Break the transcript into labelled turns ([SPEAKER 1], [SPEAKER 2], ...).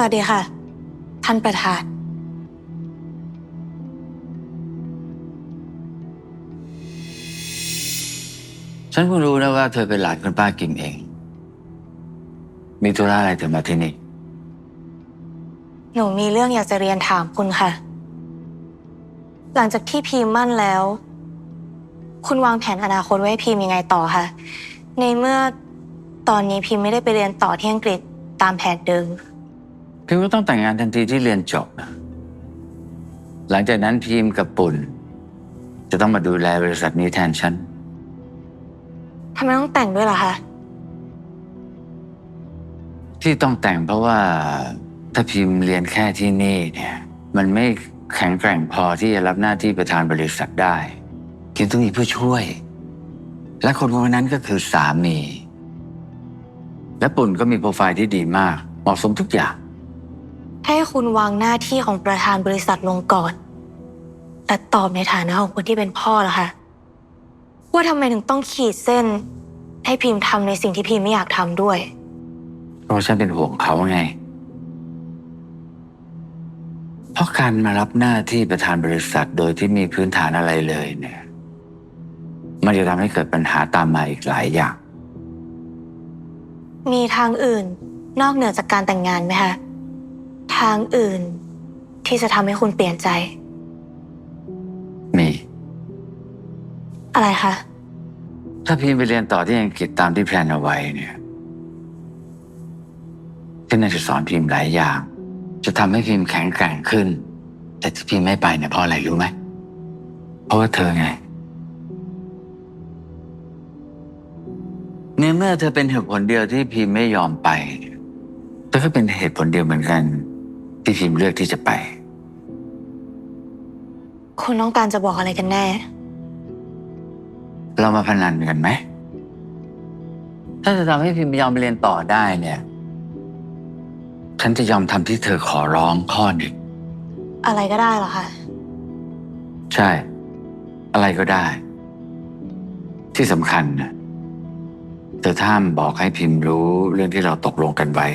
[SPEAKER 1] วัสดีค่ะ ท่านประธาน
[SPEAKER 2] ฉันเพิ่งรู้นะว่าเธอเป็นหลานคุณป้ากิมเอง มีธุระอะไรถึงมาที่นี่
[SPEAKER 1] หนูมีเรื่องอยากจะเรียนถามคุณค่ะ หลังจากที่พีมมั่นแล้ว คุณวางแผนอนาคตไว้ให้พีมยังไงต่อคะในเมื่อตอนนี้พีมไม่ได้ไปเรียนต่อที่อังกฤษตามแผนเดิม
[SPEAKER 2] พิมก็ต้องแต่งงานทันทีที่เรียนจบนะหลังจากนั้นพิมกับปุ่น จะต้องมาดูแลบริษัทนี้แทนฉัน
[SPEAKER 1] ทำไมต้องแต่งด้วยล่ะคะ
[SPEAKER 2] ที่ต้องแต่งเพราะว่าถ้าพิมพ์เรียนแค่ที่นี่เนี่ย มันไม่แข็งแกร่งพอที่จะรับหน้าที่ประธานบริษัทได้พิมต้องมีผู้ช่วย และคนคนนั้นก็คือสามี และปุ่นก็มีโปรไฟล์ที่ดีมาก เหมาะสมทุกอย่าง
[SPEAKER 1] ให้คุณวางหน้าที่ของประธานบริษัทลงก่อน แต่ตอบในฐานะของคนที่เป็นพ่อล่ะคะว่าทำไมถึงต้องขีดเส้น ให้พิมพ์ทำในสิ่งที่พิมพ์ไม่อยากทำด้วย
[SPEAKER 2] เพราะฉันเป็นห่วงเขาไง เพราะการมารับหน้าที่ประธานบริษัทโดยที่มีพื้นฐานอะไรเลยเนี่ย มันจะทำให้เกิดปัญหาตามมาอีกหลายอย่าง
[SPEAKER 1] มีทางอื่นนอกเหนือจากการแต่งงานไหมคะ ทางอื่นที่จะทำให้คุณเปลี่ยนใจ
[SPEAKER 2] มี
[SPEAKER 1] อะไรคะ
[SPEAKER 2] ถ้าพิมพ์ไปเรียนต่อที่อังกฤษตามที่แพลนเอาไว้เนี่ยที่น่าจะสอนพิมพ์หลายอย่าง จะทำให้พิมพ์แข็งแกร่งขึ้น แต่ที่พิมพ์ไม่ไปเนี่ยเพราะอะไรรู้ไหม เพราะว่าเธอไงในเมื่อเธอเป็นเหตุผลเดียวที่พิมพ์ไม่ยอมไปเนี่ยเธอก็เป็นเหตุผลเดียวเหมือนกัน ที่พิมพ์เลือกที่จะไป
[SPEAKER 1] คุณต้องการจะบอกอะไรกันแน่
[SPEAKER 2] เรามาพนันกันไหม ถ้าจะทำให้พิมพ์ยอมไปเรียนต่อได้เนี่ย ฉันจะยอมทำที่เธอขอร้องข้อหนึ่ง
[SPEAKER 1] อะไรก็ได้เหรอคะ
[SPEAKER 2] ใช่ อะไรก็ได้ ที่สำคัญนะเธอท่ามบอกให้พิมพ์รู้เรื่องที่เราตกลงกันไว้